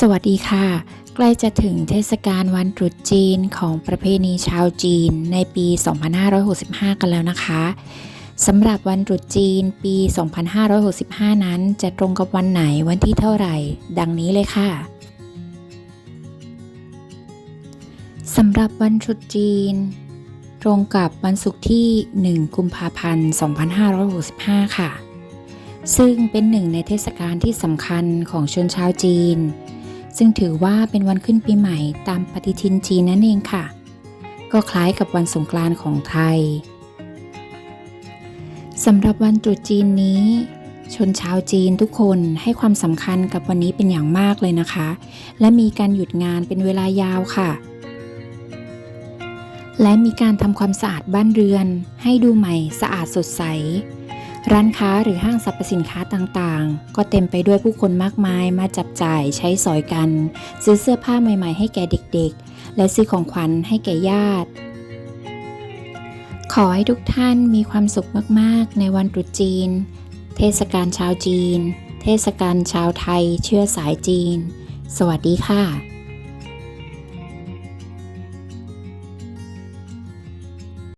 สวัสดีค่ะ ใกล้จะถึงเทศกาลวันตรุษจีนของประเพณีชาวจีนในปี 2565 กันแล้วนะคะสำหรับวันตรุษจีนปี 2565 นั้นจะตรงกับวันไหนวันที่เท่าไหร่ ดังนี้เลยค่ะสำหรับวันตรุษจีน ตรงกับวันศุกร์ที่ 1 กุมภาพันธ์ 2565 ค่ะ ซึ่งเป็นหนึ่งในเทศกาลที่สำคัญของชนชาวจีน ซึ่งถือว่าเป็นวันขึ้นปีใหม่ตามปฏิทินจีนนั่นเองค่ะ ก็คล้ายกับวันสงกรานต์ของไทยสำหรับวันตรุษจีนนี้ ชนชาวจีนทุกคนให้ความสำคัญกับวันนี้เป็นอย่างมากเลยนะคะ และมีการหยุดงานเป็นเวลายาวค่ะ และมีการทำความสะอาดบ้านเรือน ให้ดูใหม่สะอาดสดใส ร้านค้าหรือห้างสรรพสินค้าต่างๆ ก็เต็มไปด้วยผู้คนมากมายมาจับจ่ายใช้สอยกัน ซื้อเสื้อผ้าใหม่ๆ ให้แก่เด็กๆ และซื้อของขวัญให้แก่ญาติ ขอให้ทุกท่านมีความสุขมากๆ ในวันตรุษจีน เทศกาลชาวจีน เทศกาลชาวไทย เชื้อสายจีน สวัสดีค่ะ